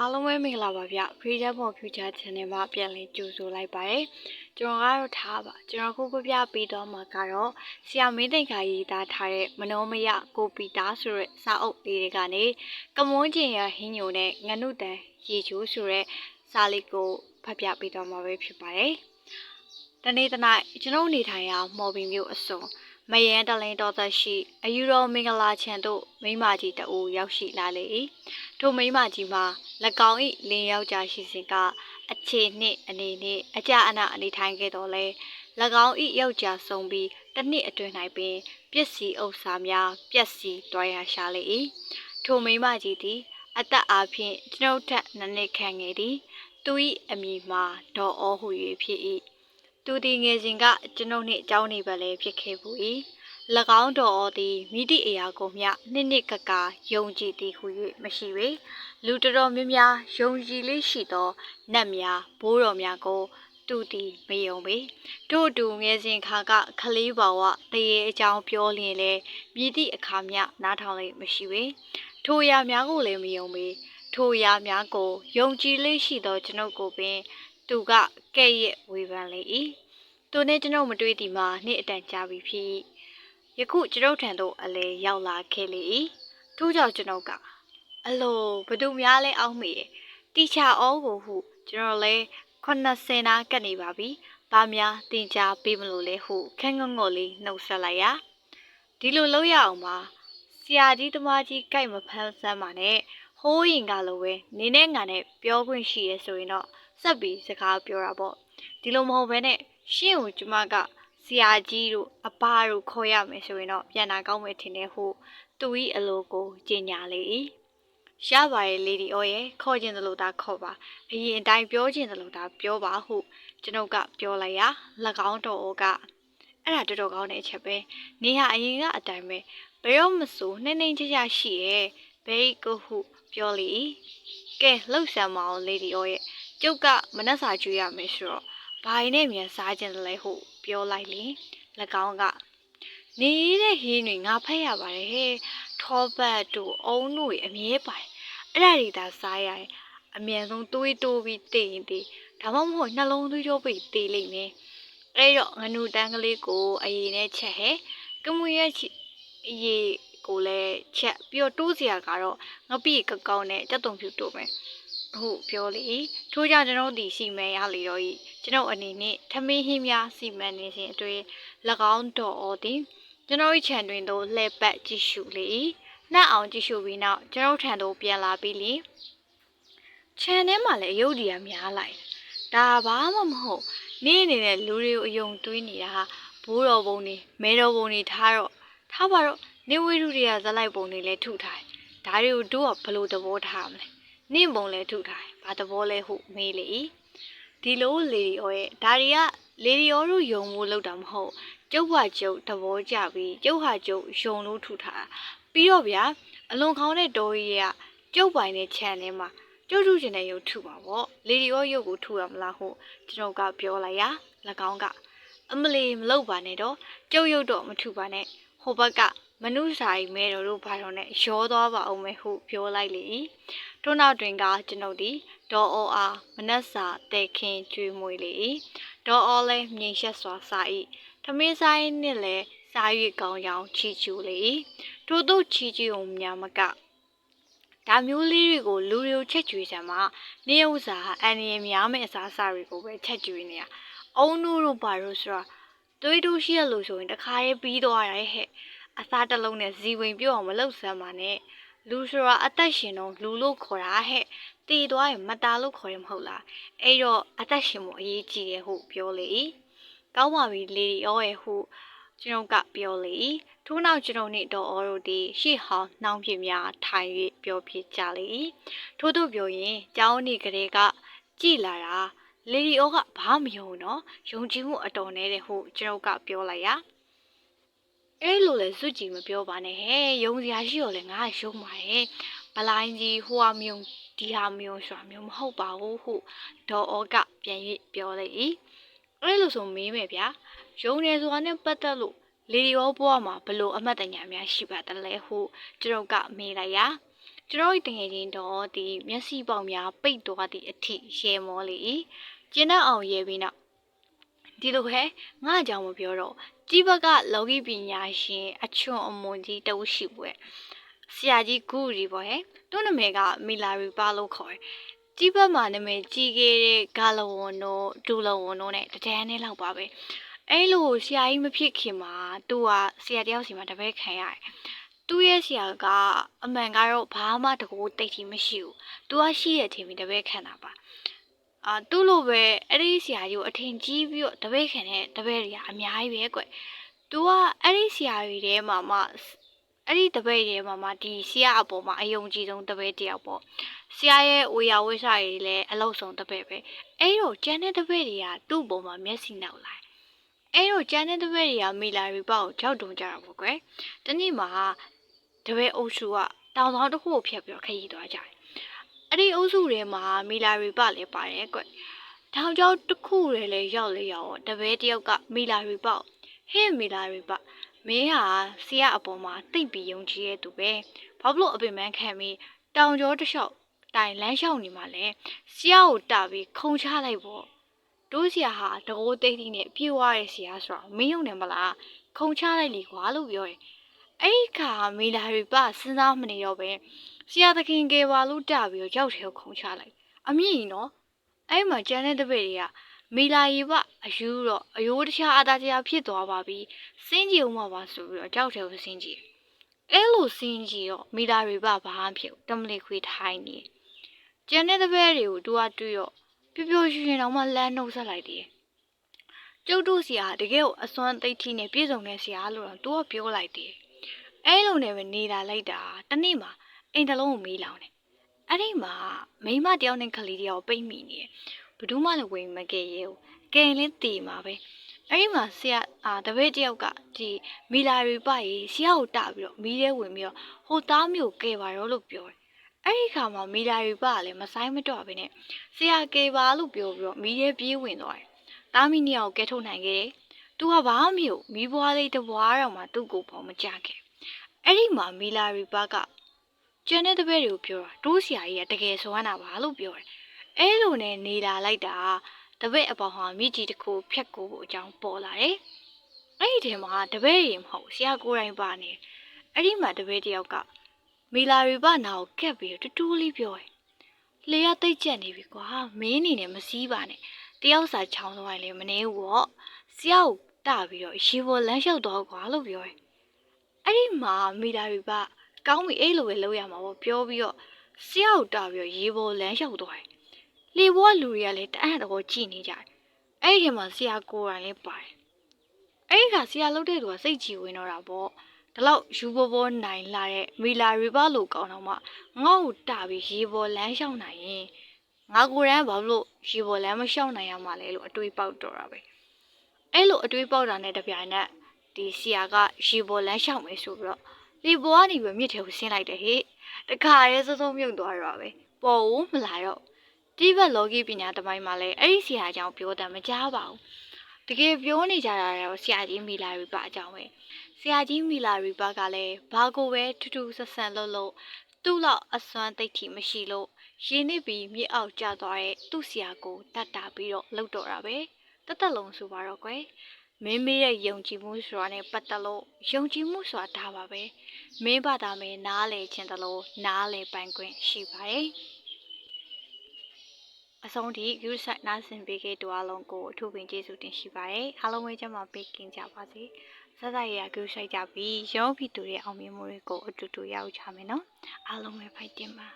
အားလုံးပဲမင်္ဂလာပါဗျ Freedom for Future Channel မှာပြန်လည်ကြိုဆိုလိုက်ပါတယ်ကျွန်တော်ကတော့ထားပါကျွန်တော်ခုပြပြပေးတော့မှာကတော့ဆရာမင်းသိန်ခါရေးသားထားတဲ့မနောမယကိုပီတာဆိုတဲ့စာအုပ်လေးတွေကနေကမွန်းကျင်ရဟင်းညိုနဲ့ငနုတန်ရေချိုးဆိုတဲ့စာလေးကိုဖတ်ပြပေးတော့မှာပဲဖြစ်ပါတယ်တနေ့တနေ့ကျွန်တော်နေထိုင်ရာမော်ဘီမြို့အစုံ မယန်တလင်းတော်သက်ရှိအယူတော်မင်္ဂလာချံတို့မိမကြီးတအူရောက်ရှိလာလေ၏ထိုမိမကြီးမှာ၎င်း၏လင်းယောက်ျားရှိစဉ်ကအခြေနှင့်အနေနှင့်အကြအနအနေထိုင်ခဲ့တော်လဲ၎င်း၏ယောက်ျားဆုံးပြီးတစ်နှစ်အတွင်း၌ပင်ပစ္စည်းဥစ္စာများပျက်စီးတွားရရှာလေ၏ထိုမိမကြီးသည်အသက်အားဖြင့်ကျွန်ုပ်ထက်နှစ်နှစ်ခန့်ငယ်သည်သူ၏အမည်မှာဒေါ်အောဟု၍ဖြစ်၏ သူသည်ငယ်စဉ်ကကျွန်ုပ်နှင့်အကြောင်းနေပါလေဖြစ်ခဲ့ဘူး၏၎င်းတော်အော်သည်မိတိအရာကိုမျှနှစ်နှစ်ကကာယုံကြည်သည်ဟု၍မရှိပေလူတော်တော်များများယုံကြည်လေးရှိသောနတ်များဘိုးတော်များကိုသူသည်မယုံပေတို့တူငယ်စဉ်ခါကခလေးဘဝတရေအကြောင်းပြောလျင်လေမြည်သည့်အခါမျှနားထောင်လိမ့်မရှိပေထိုအရာများကိုလည်းမယုံပေထိုအရာများကိုယုံကြည်လေးရှိသောကျွန်ုပ်ကိုပင် သူကကဲ့ရဲ့ဝေဖန်လေ၏သူနှင့်ကျွန်ုပ်မတွေ့သည်မှာနှစ်အတန်ကြာပြီဖြစ်ယခုကျွန်ုပ်ထံသို့အလဲရောက်လာခဲ့လေ၏ထို့ကြောင့်ကျွန်ုပ်ကအလိုဘသူများလဲအောက်မေတီချာအောကိုဟုကျွန်တော်လဲ80နာကတ်နေပါပြီ။ဘာများတင်ကြပေးမလို့လဲဟုခန်းငုံငုံလေးနှုတ်ဆက်လိုက်ရဒီလိုလုပ်ရအောင်ပါဆရာကြီးတမကြီးကြိုက်မဖမ်းဆမ်းပါနဲ့ဟိုးရင်ကလိုပဲနေနဲ့ငါနဲ့ပြောခွင့်ရှိရဲဆိုရင်တော့ စက်ပြီးစကားပြောတာပေါ့ဒီလိုမဟုတ်ဘဲနဲ့ရှင့်ကိုကျမကဆရာကြီးတို့အပါတို့ခေါ်ရမယ်ဆိုရင်တော့ပြန်လာကောင်းမယ်ထင်တယ်ဟုသူ၏အလိုကိုကြင်ညာလေ၏ရပါရဲ့လေဒီအော်ရဲ့ခေါ်ခြင်းသလိုသာခေါ်ပါအရင်အတိုင်းပြောခြင်းသလိုသာပြောပါဟုကျွန်ုပ်ကပြောလိုက်ရာ၎င်းတော်အိုကအဲ့ဒါတော်တော်ကောင်းတဲ့အချက်ပဲနေဟာအရင်ကအတိုင်းပဲဘယ်တော့မဆိုနှင်းနှင်းချချရှိရဲ့ဘဲကိုဟုပြောလေကဲလှုပ်ဆံမအောင်လေဒီအော်ရဲ့ ကျုပ်ကမနှက်စာကျွေးရမယ်ဆိုတော့ဘာရင်နဲ့မြန်စားခြင်းလဲဟုပြောလိုက်လေ၎င်းကနေတဲ့ဟင်းတွေငါဖက်ရပါတယ်ဟဲ့ထောပတ်တို့အုံးတို့အမြဲပါတယ်အဲ့ဒါတွေသာစားရရင်အမြန်ဆုံးတွေးတိုးပြီးတည်ရင်တည်ဒါမှမဟုတ်နှလုံးသွေးကြောပိတ်တည်လိမ့်မယ်အဲ့တော့ငနူတန်းကလေးကိုအရင်နဲ့ချက်ဟဲ့ကမွေရဲ့အရေးကိုလည်းချက်ပြီးတော့တိုးစရာကတော့ငပိကကောင်းနဲ့ကြက်တုံဖြူတိုးမယ် ဟုတ်ပြောလေထို့ကြောင့်ကျွန်တော်ဒီစီမံရလေတော့ဤကျွန်တော်အနေနဲ့ထမင်းဟင်းများစီမံနေစဉ်အတွင်း၎င်းတော်အော်သည်ကျွန်တော်၏ခြံတွင်သို့လှည့်ပတ်ကြည့်ရှုလေ၏နှက်အောင်ကြည့်ရှုပြီးနောက်ကျွန်တော်ထံသို့ပြန်လာပြီးလင်ခြံထဲမှာလည်းအယုတ်ဒီယာများလိုက်ဒါဘာမှမဟုတ်နေ့အနေနဲ့လူတွေကိုအယုံတွေးနေတာဟာဘိုးတော်ဘုံနေမဲတော်ဘုံနေထားတော့ထားပါတော့နေဝေထုတွေကဇက်လိုက်ပုံတွေလည်းထုထားတယ်ဒါတွေကိုတို့ကဘလို့သဘောထားမလဲ နင့်ပုံလည်းထုထားတယ်ဘာသဘောလဲဟုမေးလေဒီလိုလေဒီအောရဲ့ဒါတွေကလေဒီအောတို့ယုံဖို့လောက်တာမဟုတ်ကျုပ်ဟာကျုပ်သဘောကျပြီးကျုပ်ဟာကျုပ်ယုံလို့ထုထားပြီးတော့ဗျာအလွန်ခေါင်းတဲ့တော်ကြီးကကျုပ်ပိုင်တဲ့ခြံထဲမှာကျုပ်ထုကျင်တဲ့ရုပ်ထုပါပေါ့လေဒီရောရုပ်ကိုထုရမလားဟုကျွန်တော်ကပြောလိုက်ရ၎င်းကအမလီမလုပ်ပါနဲ့တော့ကျုပ်ရုပ်တော့မထုပါနဲ့ဟိုဘက်က မနုစာရီမဲတော်တို့ဘာတော်နဲ့ရောသွားပါအောင်မယ်ဟုပြောလိုက်လေထို့နောက်တွင်ကကျွန်ုပ်သည်ဒေါ်အောအားမနက်စာတဲခင်ကျွေးမွေလေဒေါ်အောလည်းမြင်ရှက်စွာစာ၏ထမင်းဆိုင်နှင့်လည်းစား၍ကောင်းကြောင်ချီကျူလေထို့သို့ချီကျူုံများမကဒါမျိုးလေးတွေကိုလူတွေကိုချက်ကျွေးစမ်းမှာနေဥစားအန်ရည်များမဲ့အစားအစာတွေကိုပဲချက်ကျွေးနေရအုံနူးတို့ပါလို့ဆိုတာတွေးတူးရှိရလို့ဆိုရင်တခါရေးပြီးသွားရတယ်ဟဲ့ အစားတစ်လုံးနဲ့ဇီဝင်ပြုတ်အောင်မလုပ်စမ်းပါနဲ့လူဆိုတာအသက်ရှင်တော့လူလို့ခေါ်တာဟဲ့တည်သွားရင်မတာလို့ခေါ်ရမဟုတ်လားအဲ့တော့အသက်ရှင်ဖို့အရေးကြီးတယ်ဟုပြောလေကောင်းပါပြီလေရောရဲ့ဟုကျွန်ုပ်ကပြောလေထို့နောက်ကျွန်ုပ်နှင့်တော်အောတို့သည်ရှေ့ဟောင်းနှောင်းပြများထိုင်၍ပြောဖြစ်ကြလေထို့သို့ပြောရင်ကျောင်းနေကလေးကကြည်လာတာလေဒီအိုကဘာမယုံတော့ယုံကြည်မှုအတော်နဲ့တဲ့ဟုကျွန်ုပ်ကပြောလိုက်ရ အဲ့လိုလေစွကြည်မပြောပါနဲ့ဟဲ့ယုံစရာရှိတော့လေငါယုံပါတယ်ဗလိုင်းကြီးဟိုဟာမြုံဒီဟာမြုံဆိုတာမျိုးမဟုတ်ပါဘူးဟုဒေါ်အောကပြန်၍ပြောလိုက်၏အဲ့လိုဆိုမေးမယ်ဗျာယုံနေဆိုတာနဲ့ပတ်သက်လို့လေဒီယောဘွားမှာဘလို့အမှတ်တညာများရှိပါတလဲဟုကျွန်ုပ်ကမေးလိုက်ရာကျွန်တော်တို့တငယ်ချင်းတော့ဒီမျက်စိပေါက်များပိတ်သွားသည့်အထိရေမောလေကျင်းတဲ့အောင်ရေပြီးနောက် ဒီလိုပဲငါအကြောင်းမပြောတော့ကြီးဘက်ကလောကီပညာရှင်အချွန်အမွန်ကြီးတဝရှိပွဲဆရာကြီးဂူရီပေါ့ဟဲ့သူ့နာမည်ကမီလာရီပါလို့ခေါ်တယ်ကြီးဘက်မှာနာမည်ကြီးခဲ့တဲ့ဂါလဝန်တို့ဒူလဝန်တို့ ਨੇ တဒန်းနဲ့လောက်ပါပဲအဲ့လိုဆရာကြီးမဖြစ်ခင်မှာသူကဆရာတယောက်စီမှာတပည့်ခံရတယ်သူ့ရဲ့ဆရာကအမှန်ကတော့ဘာမှတကူတိတ်ကြီးမရှိဘူး။ तू ကရှိရထင်ပြီးတပည့်ခံတာပါ။ အာသူ့လိုပဲအဲ့ဒီဆရာကြီးကိုအထင်ကြီးပြီးတော့တပည့်ခံတဲ့တပည့်တွေကအများကြီးပဲကွ။ तू ကအဲ့ဒီဆရာကြီးထဲမှာမှအဲ့ဒီတပည့်ထဲမှာမှဒီဆရာအပေါ်မှာအယုံကြည်ဆုံးတပည့်တယောက်ပေါ့။ဆရာရဲ့ဝေယဝိဆာကြီးလည်းအလောက်ဆုံးတပည့်ပဲ။အဲ့တော့ကျန်တဲ့တပည့်တွေကသူ့အပေါ်မှာမျက်စိနောက်လိုက်။အဲ့တော့ကျန်တဲ့တပည့်တွေကမီလာရီပေါ့ကိုကြောက်တုံကြတာပေါ့ကွယ်။တနေ့မှာတပည့်အုပ်စုကတောင်ဆောင်တစ်ခုကိုဖျက်ပြီးတော့ခရီးသွားကြတယ်။ အဲ့ဒီအုပ်စုထဲမှာမီလာရီပလည်းပါတယ်ကွ။ထောင်ကျောင်းတစ်ခုထဲလည်းရောက်လေရောက်တော့တပည့်တယောက်ကမီလာရီပဟဲ့မီလာရီပမင်းဟာဆရာအပေါ်မှာတိတ်ပြီးယုံကြည်ရဲ့သူပဲ။ဘာလို့အပင်ပန်းခံပြီးတောင်ကျောတစ်လျှောက်တိုင်လမ်းလျှောက်နေမှလဲဆရာကိုတာပြီးခုံချလိုက်ပေါ့။တို့ဆရာဟာတကိုးတိတ်တိနဲ့ပြေးသွားတဲ့ဆရာဆိုတော့မင်းယုံတယ်မလား။ခုံချလိုက်လေကွာလို့ပြောတယ်။အဲ့ဒီခါမီလာရီပစဉ်းစားမနေတော့ပဲ ဆရာသခင်ကယ်ပါလို့တပြီးတော့ရောက်ထဲကိုခုံချလိုက်အမြင့်ကြီးနော်အဲ့မှာကျန်တဲ့တပည့်တွေကမီလာရီပအယူတော့အယိုးတခြားအသားတရားဖြစ်သွားပါပြီစင်းကြီးအောင်ပါဆိုပြီးတော့ကြောက်ထဲကိုစင်းကြီးအဲ့လိုစင်းကြီးတော့မီလာရီပဘာမှဖြစ်တမလီခွေထိုင်းနေကျန်တဲ့တပည့်တွေကိုတူအတူရောပျော်ပျော်ရွှင်ရွှင်တော့မှလမ်းနှုတ်ဆက်လိုက်တယ်ကျုပ်တို့ဆရာတကယ်ကိုအစွမ်းသိထီနဲ့ပြည့်စုံတဲ့ဆရာလို့တော့သူကပြောလိုက်တယ်အဲ့လိုနဲ့ပဲနေတာလိုက်တာတနေ့မှာ အိမ်တလုံးကိုမေးလောင်တယ်အဲ့ဒီမှာမိမတယောက်နဲ့ကလေးတယောက်ပိတ်မိနေတယ်ဘယ်သူမှလည်းဝင်မကယ်ရဲဘူးကယ်ရင်တည်မှာပဲအဲ့ဒီမှာဆရာအာတပည့်တယောက်ကဒီမီလာရီပရေဆရာကိုတပြီးတော့မီးထဲဝင်ပြီးတော့ဟိုသားမျိုးကယ်ပါရောလို့ပြောတယ်အဲ့ဒီခါမှာမီလာရီပကလည်းမဆိုင်မတော့ဘဲနဲ့ဆရာကယ်ပါလို့ပြောပြီးတော့မီးထဲပြေးဝင်သွားတယ်သားမီးနှစ်ယောက်ကယ်ထုတ်နိုင်ခဲ့တယ်သူကဘာမှမဟုတ်မီးဘွားလေးတဘွားတော့မှသူ့ကိုပေါ်မကြခဲ့အဲ့ဒီမှာမီလာရီပါက ကျန်တဲ့တပည့်တွေကိုပြောတာတိုးဆရာကြီးကတကယ်ဆိုရနာပါလို့ပြောတယ်အဲ့လိုနဲ့နေလာလိုက်တာတပည့်အပေါင်းဟာမိကြီးတစ်ခုဖြတ်ကိုဖို့အကြောင်းပေါ်လာတယ်အဲ့ဒီထဲမှာတပည့်ရင်မဟုတ်ဆရာကိုယ်တိုင်ပါနေအဲ့ဒီမှာတပည့်တယောက်ကမီလာရီပါနာကိုကက်ပြီးတူတူလေးပြောတယ်လေရတိတ်ကျက်နေပြီကွာမင်းအနေနဲ့မစည်းပါနဲ့တယောက်စာချောင်းသွားရင်လည်းမနေဘူးပေါ့ဆရာကိုတပြီးတော့ရေပေါ်လမ်းလျှောက်တော့ကွာလို့ပြောတယ်အဲ့ဒီမှာမိသားစုက ကောင်းပြီအဲ့လိုပဲလုပ်ရမှာပေါ့ပြောပြီးတော့ဆရာကိုတာပြီးတော့ရေပေါ်လမ်းလျှောက်သွားတယ်။လေဘောကလူတွေကလည်းတအံ့တော်ကြည့်နေကြတယ်။အဲ့ဒီထဲမှာဆရာကိုယ်တိုင်လည်းပါတယ်။အဲ့ဒီကဆရာလုပ်တဲ့သူကစိတ်ကြည်ဝင်တော့တာပေါ့။ဒီလောက်ယူဘောဘောနိုင်လာတဲ့မီလာရီပါလို့ကောင်းတော့မှငါ့ကိုတာပြီးရေပေါ်လမ်းလျှောက်နိုင်ရင်ငါကိုယ်တိုင်ဘာလို့ရေပေါ်လမ်းမလျှောက်နိုင်ရမှာလဲလို့အတွေးပေါက်တော့တာပဲ။အဲ့လိုအတွေးပေါက်တာနဲ့တပြိုင်နက်ဒီဆီယာကရေပေါ်လမ်းလျှောက်မယ်ဆိုပြီးတော့ လေပေါ်ကနေပြီးမြစ်ထဲကိုဆင်းလိုက်တယ်ဟေ့တခါရဲစုံစုံမြုပ်သွားတော့ပဲပေါ်ဦးမလာတော့တိဘက်လောကီပညာတမိုင်းမှာလည်းအဲ့ဒီဆရာအကြောင်းပြောတယ်မကြားပါဘူးတကယ်ပြောနေကြတာတော့ဆရာကြီးမီလာရီပါအကြောင်းပဲဆရာကြီးမီလာရီပါကလည်းဘာကိုပဲထူးထူးဆန်းဆန်းလုပ်လို့သူ့လောက်အစွမ်းသိထိမရှိလို့ရင်းနှီးပြီးမြေအောက်ကျသွားတဲ့သူ့ဆရာကိုတတ်တာပြီးတော့လှုပ်တော့တာပဲတသက်လုံးဆိုပါတော့ကွယ် မင်းမေးတဲ့ယုံကြည်မှုဆိုတာနဲ့ပတ်သက်လို့ယုံကြည်မှုဆိုတာဒါပါပဲမင်းဘာသာမင်းနားလေခြင်းတလို့နားလေပိုင်ခွင့်ရှိပါတယ်အဆုံးထိ view site နားဆင်ပေးခဲ့တူအားလုံးကိုအထူးပင်ကျေးဇူးတင်ရှိပါတယ်အားလုံးပဲကျမပေးကင်ကြပါစေစစရရ view site ကြပြီးရုံးဖီတူရဲ့အောင်မြင်မှုတွေကိုအတူတူရောက်ချမယ်နော်အားလုံးပဲဖိုက်တင်ပါ